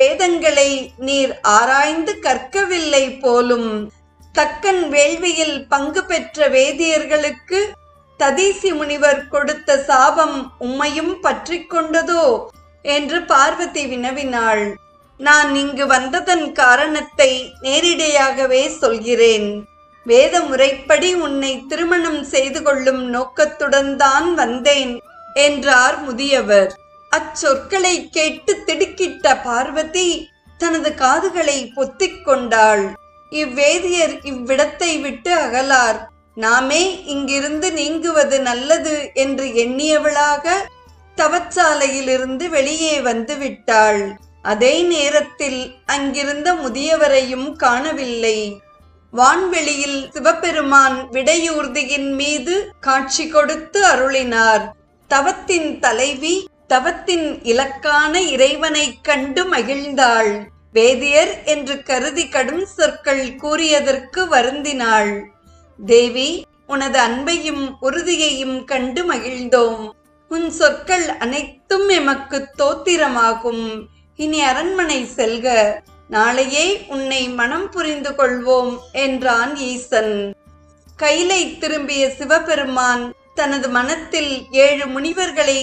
வேதங்களை நீர் ஆராய்ந்து கற்கவில்லை போலும் தக்கன் வேள்வியில் பங்கு பெற்ற வேதியர்களுக்கு ததீசி முனிவர் கொடுத்த சாபம் உம்மையும் பற்றி கொண்டதோ? என்று பார்வதி வினவினாள். நான் இங்கு வந்ததன் காரணத்தை நேரிடையாகவே சொல்கிறேன். வேத முறைப்படி உன்னை திருமணம் செய்து கொள்ளும் நோக்கத்துடன் தான் வந்தேன் என்றார் முதியவர். அச்சொற்களை கேட்டு திடுக்கிட்ட பார்வதி தனது காதுகளை பொத்திக் கொண்டாள். இவ்வேதியர் இவ்விடத்தை விட்டு அகலார். நாமே இங்கிருந்து நீங்குவது நல்லது என்று எண்ணியவளாக தவச்சாலையிலிருந்து வெளியே வந்து விட்டாள் அதே நேரத்தில் அங்கிருந்த முதியவரையும் காணவில்லை. வான்வெளியில் சிவபெருமான் விடையூர்தியின் மீது காட்சி கொடுத்து அருளினார். தவத்தின் தலைவி தவத்தின் இலக்கான இறைவனைக் கண்டு மகிழ்ந்தாள். வேதியர் என்று கருதி கடும் சொற்கள் கூறியதற்கு வருந்தினாள். தேவி உனது அன்பையும் உறுதியையும் கண்டு மகிழ்ந்தோம். உன் சொற்கள் அனைத்தும் எமக்கு தோத்திரமாகும். இனி அரண்மனை செல்க. நாளையே உன்னை மனம் புரிந்து கொள்வோம் என்றான் ஈசன். கைலை திரும்பிய சிவபெருமான் தனது மனத்தில் ஏழு முனிவர்களை